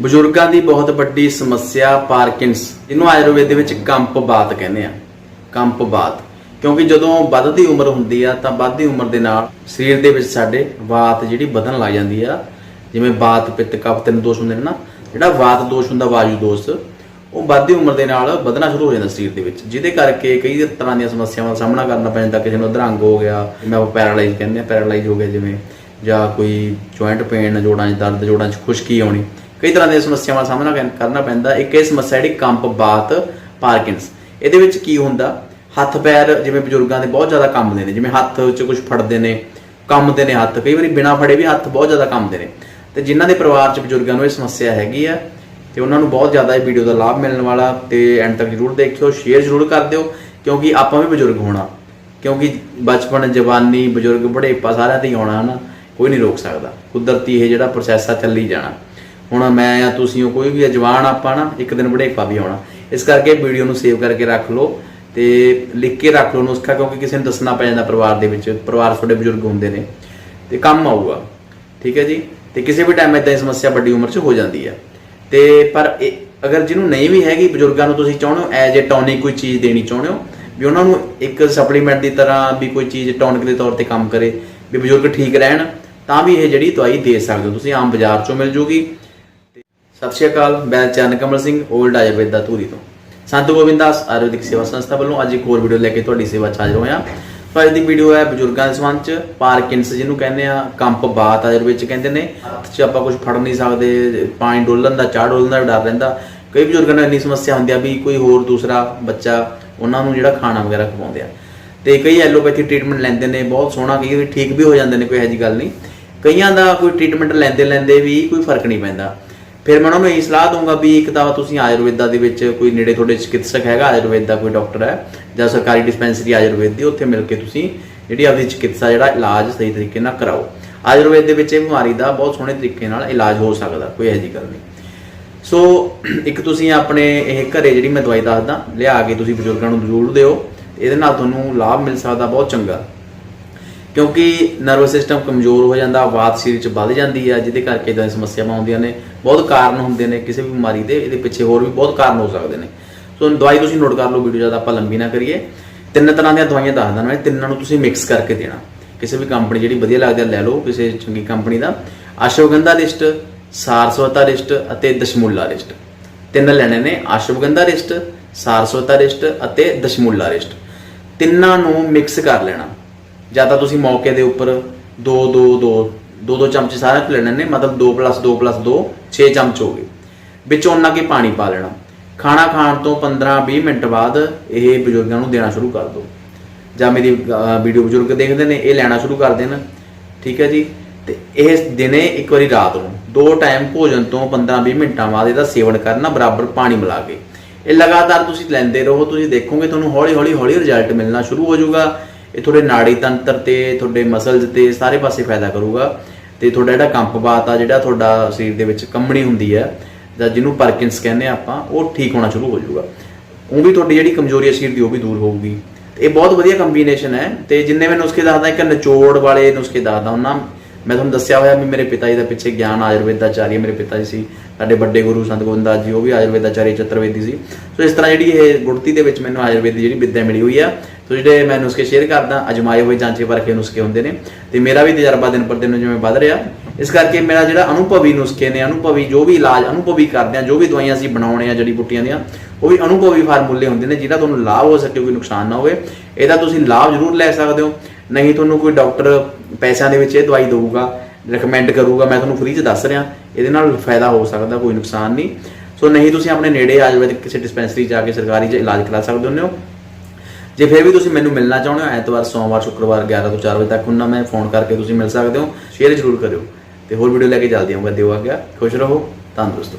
ਬਜ਼ੁਰਗਾਂ ਦੀ ਬਹੁਤ ਵੱਡੀ ਸਮੱਸਿਆ ਪਾਰਕਿੰਸ, ਜਿਹਨੂੰ ਆਯੁਰਵੇਦ ਦੇ ਵਿੱਚ ਕੰਪ ਬਾਤ ਕਹਿੰਦੇ ਆ। ਕੰਪ ਬਾਤ ਕਿਉਂਕਿ ਜਦੋਂ ਵੱਧਦੀ ਉਮਰ ਹੁੰਦੀ ਆ, ਤਾਂ ਵੱਧਦੀ ਉਮਰ ਦੇ ਨਾਲ ਸਰੀਰ ਦੇ ਵਿੱਚ ਸਾਡੇ ਵਾਤ ਜਿਹੜੀ ਵਧਣ ਲੱਗ ਜਾਂਦੀ ਆ। ਜਿਵੇਂ ਬਾਤ ਪਿੱਤ, ਕਫ, ਤਿੰਨ ਦੋਸ਼ ਹੁੰਦੇ ਨੇ ਨਾ, ਜਿਹੜਾ ਵਾਤ ਦੋਸ਼ ਹੁੰਦਾ, ਵਾਯੂ ਦੋਸ਼, ਉਹ ਵੱਧਦੀ ਉਮਰ ਦੇ ਨਾਲ ਵਧਣਾ ਸ਼ੁਰੂ ਹੋ ਜਾਂਦਾ ਸਰੀਰ ਦੇ ਵਿੱਚ, ਜਿਹਦੇ ਕਰਕੇ ਕਈ ਤਰ੍ਹਾਂ ਦੀਆਂ ਸਮੱਸਿਆਵਾਂ ਦਾ ਸਾਹਮਣਾ ਕਰਨਾ ਪੈਂਦਾ ਕਿਸੇ ਨੂੰ ਅਧਰੰਗ ਹੋ ਗਿਆ, ਜਿਵੇਂ ਪੈਰਾਲਾਈਜ਼ ਕਹਿੰਦੇ ਆ, ਪੈਰਾਲਾਈਜ਼ ਹੋ ਗਿਆ ਜਿਵੇਂ ਜਾਂ ਕੋਈ ਜੁਆਇੰਟ ਪੇਨ, ਜੋੜਾਂ 'ਚ ਦਰਦ, ਜੋੜਾਂ 'ਚ ਖੁਸ਼ਕੀ ਆਉਣੀ ਕਈ ਤਰ੍ਹਾਂ ਦੀਆਂ ਸਮੱਸਿਆਵਾਂ ਦਾ ਸਾਹਮਣਾ ਕਰਨਾ ਪੈਂਦਾ। ਇੱਕ ਇਹ ਸਮੱਸਿਆ ਜਿਹੜੀ ਕੰਪ ਬਾਤ ਪਾਰਕਿੰਸ ਇਹਦੇ ਵਿੱਚ ਕੀ ਹੁੰਦਾ? ਹੱਥ ਪੈਰ ਜਿਵੇਂ ਬਜ਼ੁਰਗਾਂ ਦੇ ਬਹੁਤ ਜ਼ਿਆਦਾ ਕੰਬਦੇ ਨੇ। ਜਿਵੇਂ ਹੱਥ 'ਚ ਕੁਝ ਫੜਦੇ ਨੇ, ਕੰਬਦੇ ਨੇ ਹੱਥ। ਕਈ ਵਾਰੀ ਬਿਨਾਂ ਫੜੇ ਵੀ ਹੱਥ ਬਹੁਤ ਜ਼ਿਆਦਾ ਕੰਬਦੇ ਨੇ। ਤੇ ਜਿਨ੍ਹਾਂ ਦੇ ਪਰਿਵਾਰ 'ਚ ਬਜ਼ੁਰਗਾਂ ਨੂੰ ਇਹ ਸਮੱਸਿਆ ਹੈਗੀ ਆ, ਤੇ ਉਹਨਾਂ ਨੂੰ ਬਹੁਤ ਜ਼ਿਆਦਾ ਇਹ ਵੀਡੀਓ ਦਾ ਲਾਭ ਮਿਲਣ ਵਾਲਾ ਤੇ ਐਂਡ ਤੱਕ ਜਰੂਰ ਦੇਖਿਓ ਸ਼ੇਅਰ ਜਰੂਰ ਕਰ ਦਿਓ, ਕਿਉਂਕਿ ਆਪਾਂ ਵੀ ਬਜ਼ੁਰਗ ਹੋਣਾ। ਕਿਉਂਕਿ ਬਚਪਨ, ਜਵਾਨੀ, ਬਜ਼ੁਰਗ ਬੜੇਪਾ ਸਾਰਿਆਂ ਤੇ ਹੀ ਆਉਣਾ, ਹਨਾ? ਕੋਈ ਨਹੀਂ ਰੋਕ ਸਕਦਾ। ਕੁਦਰਤੀ ਇਹ ਜਿਹੜਾ ਪ੍ਰੋਸੈਸ ਆ, ਚੱਲੀ ਜਾਣਾ। ਹੁਣ ਮੈਂ ਆ ਤੁਸੀਂ ਹੋ ਕੋਈ ਵੀ ਆ, ਜਵਾਨ ਆਪਾਂ ਨਾ ਇੱਕ ਦਿਨ ਬੁਢੇਪਾ ਵੀ ਆਉਣਾ। ਇਸ ਕਰਕੇ ਵੀਡੀਓ ਨੂੰ ਸੇਵ ਕਰਕੇ ਰੱਖ ਲਓ ਤੇ ਲਿਖ ਕੇ ਰੱਖ ਲਓ ਨੁਸਖਾ ਕਿਉਂਕਿ ਕਿਸੇ ਨੂੰ ਦੱਸਣਾ ਪੈ ਜਾਂਦਾ ਪਰਿਵਾਰ ਦੇ ਵਿੱਚ ਪਰਿਵਾਰ ਤੁਹਾਡੇ ਬਜ਼ੁਰਗ ਹੁੰਦੇ ਨੇ। ਤੇ ਕੰਮ ਆਊਗਾ ਠੀਕ ਹੈ ਜੀ? ਤੇ ਕਿਸੇ ਵੀ ਟਾਈਮ ਇਦਾਂ ਦੀ ਸਮੱਸਿਆ ਵੱਡੀ ਉਮਰ 'ਚ ਹੋ ਜਾਂਦੀ ਹੈ। ਤੇ ਪਰ ਇਹ- ਅਗਰ ਜਿਹਨੂੰ ਨਹੀਂ ਵੀ ਹੈਗੀ ਬਜ਼ੁਰਗਾਂ ਨੂੰ ਤੁਸੀਂ ਚਾਹੁੰਦੇ ਹੋ ਐਜ ਅ ਟੌਨਿਕ ਕੋਈ ਚੀਜ਼ ਦੇਣੀ ਚਾਹੁੰਦੇ ਹੋ ਵੀ ਉਹਨਾਂ ਨੂੰ ਇੱਕ ਸਪਲੀਮੈਂਟ ਦੀ ਤਰ੍ਹਾਂ ਵੀ ਕੋਈ ਚੀਜ਼ ਟੌਨਿਕ ਦੇ ਤੌਰ ਤੇ ਕੰਮ ਕਰੇ ਵੀ ਬਜ਼ੁਰਗ ਠੀਕ ਰਹਿਣ ਤਾਂ ਵੀ ਇਹ ਜਿਹੜੀ ਦਵਾਈ ਦੇ ਸਕਦੇ ਹੋ। ਤੁਸੀਂ ਆਮ ਬਾਜ਼ਾਰ 'ਚੋਂ ਮਿਲ ਜੂਗੀ ਸਤਿ ਸ਼੍ਰੀ ਅਕਾਲ, ਮੈਂ ਚਰਨ ਕਮਲ ਸਿੰਘ 올ਡ ਆਯੁਰਵੇਦਾ ਧੂਰੀ ਤੋਂ। ਸੰਤ ਗੋਬਿੰਦਾਸ ਆਯੁਰਵੈਦਿਕ ਸੇਵਾ ਸੰਸਥਾ ਵੱਲੋਂ ਅੱਜ ਇੱਕ ਹੋਰ ਵੀਡੀਓ ਲੈ ਕੇ ਤੁਹਾਡੀ ਸੇਵਾ 'ਚ ਹਾਜ਼ਰ ਹੋਇਆ ਤਾਂ ਅੱਜ ਦੀ ਵੀਡੀਓ ਹੈ ਬਜ਼ੁਰਗਾਂ ਦੇ ਸੰਬੰਧ 'ਚ ਪਾਰਕਿੰਸ ਜਿਹਨੂੰ ਕਹਿੰਦੇ ਆ ਕੰਪ ਬਾਤ ਆਯੁਰਵੇਦ 'ਚ ਕਹਿੰਦੇ ਨੇ ਹੱਥ ਆਪਾਂ ਕੁਝ ਫੜ ਨਹੀਂ ਸਕਦੇ, ਪਾਣੀ ਡੋਲਣ ਦਾ, ਚਾਹ ਡੋਲਣ ਦਾ ਡਰ ਰਹਿੰਦਾ। ਕਈ ਬਜ਼ੁਰਗਾਂ ਨੂੰ ਇੰਨੀ ਸਮੱਸਿਆ ਹੁੰਦੀ ਆ ਵੀ ਕੋਈ ਹੋਰ ਦੂਸਰਾ ਬੱਚਾ ਉਹਨਾਂ ਨੂੰ ਜਿਹੜਾ ਖਾਣਾ ਵਗੈਰਾ ਖਵਾਉਂਦੇ ਆ। ਤੇ ਕਈ ਐਲੋਪੈਥੀ ਟ੍ਰੀਟਮੈਂਟ ਲੈਂਦੇ ਨੇ, ਬਹੁਤ ਸੋਹਣਾ, ਕਈ ਵਾਰੀ ਠੀਕ ਵੀ ਹੋ ਜਾਂਦੇ ਨੇ, ਕੋਈ ਇਹੋ ਜਿਹੀ ਗੱਲ ਨਹੀਂ। ਕਈਆਂ ਦਾ ਕੋਈ ਟ੍ਰੀਟਮੈਂਟ ਲੈਂਦੇ ਲੈਂਦੇ ਵੀ ਕੋਈ ਫ਼ਰਕ ਨਹੀਂ ਪੈਂਦਾ। ਫਿਰ ਮੈਂ ਉਹਨਾਂ ਨੂੰ ਇਹ ਸਲਾਹ ਦਊਂਗਾ ਵੀ ਇੱਕ ਤਾਂ ਤੁਸੀਂ ਆਯੁਰਵੇਦਾ ਦੇ ਵਿੱਚ ਕੋਈ ਨੇੜੇ ਤੁਹਾਡੇ ਚਿਕਿਤਸਕ ਹੈਗਾ, ਆਯੁਰਵੇਦ ਦਾ ਕੋਈ ਡਾਕਟਰ ਹੈ, ਜਾਂ ਸਰਕਾਰੀ ਡਿਸਪੈਂਸਰੀ ਆਯੁਰਵੇਦ ਦੀ, ਉੱਥੇ ਮਿਲ ਕੇ ਤੁਸੀਂ ਜਿਹੜੀ ਆਪਣੀ ਚਿਕਿਤਸਾ ਜਿਹੜਾ ਇਲਾਜ ਸਹੀ ਤਰੀਕੇ ਨਾਲ ਕਰਾਓ। ਆਯੁਰਵੇਦ ਦੇ ਵਿੱਚ ਇਹ ਬਿਮਾਰੀ ਦਾ ਬਹੁਤ ਸੋਹਣੇ ਤਰੀਕੇ ਨਾਲ ਇਲਾਜ ਹੋ ਸਕਦਾ, ਕੋਈ ਇਹੋ ਜਿਹੀ ਗੱਲ ਨਹੀਂ। ਸੋ, ਇੱਕ ਤੁਸੀਂ ਆਪਣੇ ਇਹ ਘਰੇ ਜਿਹੜੀ ਮੈਂ ਦਵਾਈ ਦੱਸਦਾ, ਲਿਆ ਕੇ ਤੁਸੀਂ ਬਜ਼ੁਰਗਾਂ ਨੂੰ ਜ਼ਰੂਰ ਦਿਓ, ਇਹਦੇ ਨਾਲ ਤੁਹਾਨੂੰ ਲਾਭ ਮਿਲ ਸਕਦਾ, ਬਹੁਤ ਚੰਗਾ। ਕਿਉਂਕਿ ਨਰਵਸ ਸਿਸਟਮ ਕਮਜ਼ੋਰ ਹੋ ਜਾਂਦਾ, ਆਵਾਜ਼ ਸਰੀਰ 'ਚ ਵੱਧ ਜਾਂਦੀ ਆ, ਜਿਹਦੇ ਕਰਕੇ ਇਦਾਂ ਦੀਆਂ ਸਮੱਸਿਆਵਾਂ ਆਉਂਦੀਆਂ ਨੇ, ਬਹੁਤ ਕਾਰਨ ਹੁੰਦੇ ਨੇ, ਕਿਸੇ ਵੀ ਬਿਮਾਰੀ ਦੇ, ਇਹਦੇ ਪਿੱਛੇ ਹੋਰ ਵੀ ਬਹੁਤ ਕਾਰਨ ਹੋ ਸਕਦੇ ਨੇ। ਸੋ ਦਵਾਈ ਤੁਸੀਂ ਨੋਟ ਕਰ ਲਓ ਵੀਡੀਓ ਜ਼ਿਆਦਾ ਆਪਾਂ ਲੰਬੀ ਨਾ ਕਰੀਏ। ਤਿੰਨ ਤਰ੍ਹਾਂ ਦੀਆਂ ਦਵਾਈਆਂ ਦੱਸਦਾ ਮੈਂ, ਤਿੰਨਾਂ ਨੂੰ ਤੁਸੀਂ ਮਿਕਸ ਕਰਕੇ ਦੇਣਾ। ਕਿਸੇ ਵੀ ਕੰਪਨੀ ਜਿਹੜੀ ਵਧੀਆ ਲੱਗਦੀ ਹੈ ਲੈ ਲਓ, ਕਿਸੇ ਚੰਗੀ ਕੰਪਨੀ ਦਾ। ਅਸ਼ਵਗੰਧਾ ਰਿਸ਼ਟ ਸਾਰਸਵਤਾ ਰਿਸ਼ਟ ਅਤੇ ਦਸ਼ਮੂਲਾ ਰਿਸ਼ਟ ਤਿੰਨ ਲੈਣੇ ਨੇ, ਅਸ਼ਵਗੰਧਾ ਰਿਸ਼ਟ ਸਾਰਸਵਤਾ ਰਿਸ਼ਟ ਅਤੇ ਦਸ਼ਮੂਲਾ ਰਿਸ਼ਟ ਤਿੰਨਾਂ ਨੂੰ ਮਿਕਸ ਕਰ ਲੈਣਾ। ਜਾਂ ਤਾਂ ਤੁਸੀਂ ਮੌਕੇ ਦੇ ਉੱਪਰ 2 2 2 ਦੋ ਦੋ ਚਮਚ ਸਾਰਿਆਂ ਤੋਂ ਲੈਣੇ ਨੇ, ਮਤਲਬ 2 2 2 6 ਚਮਚ ਹੋ ਗਏ। ਵਿੱਚ ਉਹਨਾਂ ਕੇ ਪਾਣੀ ਪਾ ਲੈਣਾ। ਖਾਣਾ ਖਾਣ ਤੋਂ 15 20 ਮਿੰਟ ਬਾਅਦ ਇਹ ਬਜ਼ੁਰਗਾਂ ਨੂੰ ਦੇਣਾ ਸ਼ੁਰੂ ਕਰ ਦਿਓ ਜਾਂ ਮੇਰੀ ਵੀਡੀਓ ਬਜ਼ੁਰਗ ਦੇਖਦੇ ਨੇ, ਇਹ ਲੈਣਾ ਸ਼ੁਰੂ ਕਰ ਦੇਣ। ਠੀਕ ਹੈ ਜੀ? ਤੇ ਇਹ ਦਿਨੇ ਇੱਕ ਵਾਰੀ ਰਾਤ ਨੂੰ, ਦੋ ਟਾਈਮ ਭੋਜਨ ਤੋਂ 15-20 ਮਿੰਟਾਂ ਬਾਅਦ ਇਹਦਾ ਸੇਵਨ ਕਰਨਾ, ਬਰਾਬਰ ਪਾਣੀ ਮਿਲਾ ਕੇ। ਇਹ ਲਗਾਤਾਰ ਤੁਸੀਂ ਲੈਂਦੇ ਰਹੋ, ਤੁਸੀਂ ਦੇਖੋਗੇ ਤੁਹਾਨੂੰ ਹੌਲੀ-ਹੌਲੀ ਹੌਲੀ ਰਿਜ਼ਲਟ ਮਿਲਣਾ ਸ਼ੁਰੂ ਹੋ ਜਾਊਗਾ। ਇਹ ਤੁਹਾਡੇ ਨਾੜੀ ਤੰਤਰ ਤੇ, ਤੁਹਾਡੇ ਮਸਲਸ ਤੇ ਸਾਰੇ ਪਾਸੇ ਫਾਇਦਾ ਕਰੂਗਾ। ਤੇ ਤੁਹਾਡਾ ਜਿਹੜਾ ਕੰਪਵਾਤ ਆ, ਜਿਹੜਾ ਤੁਹਾਡਾ ਸਰੀਰ ਦੇ ਵਿੱਚ ਕੰਬਣੀ ਹੁੰਦੀ ਹੈ ਜਾਂ ਜਿਹਨੂੰ ਪਾਰਕਿੰਸ ਕਹਿੰਦੇ ਆ ਆਪਾਂ, ਉਹ ਠੀਕ ਹੋਣਾ ਸ਼ੁਰੂ ਹੋ ਜਾਊਗਾ। ਉਹ ਵੀ ਤੁਹਾਡੀ ਜਿਹੜੀ ਕਮਜ਼ੋਰੀ ਹੈ ਸਰੀਰ ਦੀ, ਉਹ ਵੀ ਦੂਰ ਹੋਊਗੀ। ਤੇ ਇਹ ਬਹੁਤ ਵਧੀਆ ਕੰਬੀਨੇਸ਼ਨ ਹੈ। ਤੇ ਜਿੰਨੇ ਮੈਂ ਨੁਸਖੇ ਦੱਸਦਾ, ਇੱਕ ਨਿਚੋੜ ਵਾਲੇ ਨੁਸਖੇ ਦੱਸਦਾ ਉਹਨਾਂ ਮੈਂ ਤੁਹਾਨੂੰ ਦੱਸਿਆ ਹੋਇਆ ਵੀ ਮੇਰੇ ਪਿਤਾ ਜੀ ਦਾ ਪਿੱਛੇ ਗਿਆਨ ਆਯੁਰਵੇਦਾਚਾਰੀ ਮੇਰੇ ਪਿਤਾ ਜੀ ਸੀ, ਸਾਡੇ ਵੱਡੇ ਗੁਰੂ ਸੰਤ ਗੋਬਿੰਦਾਸ ਜੀ, ਉਹ ਵੀ ਆਯੁਰਵੇਦਾਚਾਰੀ ਚਤੁਰਵੇਦੀ ਸੀ। ਸੋ ਇਸ ਤਰ੍ਹਾਂ ਜਿਹੜੀ ਇਹ ਗੁੜਤੀ ਦੇ ਵਿੱਚ ਮੈਨੂੰ ਆਯੁਰਵੇਦ ਦੀ ਜਿਹੜੀ ਵਿੱਦਿਆ ਮਿਲੀ ਹੋਈ ਆ। ਸੋ ਜਿਹੜੇ ਮੈਂ ਨੁਸਖੇ ਸ਼ੇਅਰ ਕਰਦਾ, ਅਜਮਾਏ ਹੋਏ ਜਾਂਚੇ ਪਰਖੇ ਨੁਸਖੇ ਹੁੰਦੇ ਨੇ। ਤੇ ਮੇਰਾ ਵੀ ਤਜਰਬਾ ਦਿਨ ਪਰ ਦਿਨ ਜਿਵੇਂ ਵੱਧ ਰਿਹਾ। ਇਸ ਕਰਕੇ ਮੇਰਾ ਜਿਹੜਾ ਅਨੁਭਵੀ ਨੁਸਖੇ ਨੇ, ਅਨੁਭਵੀ ਜੋ ਵੀ ਇਲਾਜ, ਅਨੁਭਵੀ ਕਰਦੇ ਆ, ਜੋ ਵੀ ਦਵਾਈਆਂ ਅਸੀਂ ਬਣਾਉਣੇ ਆ ਜੜੀ ਬੂਟੀਆਂ ਦੀਆਂ, ਉਹ ਵੀ ਅਨੁਭਵੀ ਫਾਰਮੂਲੇ ਹੁੰਦੇ ਨੇ, ਜਿਹਦਾ ਤੁਹਾਨੂੰ ਲਾਭ ਹੋ ਸਕੇ, ਕੋਈ ਨੁਕਸਾਨ ਨਾ ਹੋਵੇ। ਇਹਦਾ ਤੁਸੀਂ ਲਾਭ ਜ਼ਰੂਰ ਲੈ ਸਕਦੇ ਹੋ। ਨਹੀਂ ਤੁਹਾਨੂੰ ਕੋਈ ਡਾਕਟਰ ਪੈਸਿਆਂ ਦੇ ਵਿੱਚ ਇਹ ਦਵਾਈ ਦੇਊਗਾ ਰეკਮੈਂਡ ਕਰੂਗਾ, ਮੈਂ ਤੁਹਾਨੂੰ ਫ੍ਰੀ ਚ ਦੱਸ ਰਿਹਾ। ਇਹਦੇ ਨਾਲ ਫਾਇਦਾ ਹੋ ਸਕਦਾ, ਕੋਈ ਨੁਕਸਾਨ ਨਹੀਂ। ਸੋ ਨਹੀਂ ਤੁਸੀਂ ਆਪਣੇ ਨੇੜੇ ਆਯੁਰਵੈਦਿਕ ਕਿਸੇ ਡਿਸਪੈਂਸਰੀ ਜਾ ਕੇ ਸਰਕਾਰੀ ਚ ਇਲਾਜ ਕਰਾ ਸਕਦੇ ਹੁੰਦੇ ਹੋ। ਜੇ ਫਿਰ ਵੀ ਤੁਸੀਂ ਮੈਨੂੰ ਮਿਲਣਾ ਚਾਹੁੰਦੇ ਹੋ, ਐਤਵਾਰ, ਸੋਮਵਾਰ, ਸ਼ੁੱਕਰਵਾਰ 11 ਤੋਂ 4 ਵਜੇ ਤੱਕ ਹੁੰਦਾ ਮੈਂ ਫੋਨ ਕਰਕੇ ਤੁਸੀਂ ਮਿਲ ਸਕਦੇ ਹੋ। ਸ਼ੇਅਰ ਜ਼ਰੂਰ ਕਰਿਓ। ਤੇ ਹੋਰ ਵੀਡੀਓ ਲੈ ਕੇ ਜਲਦੀ ਆਉਂਗਾ ਦਿਓ ਆ ਗਿਆ ਖੁਸ਼ ਰਹੋ। ਤੰਦਰੁਸਤ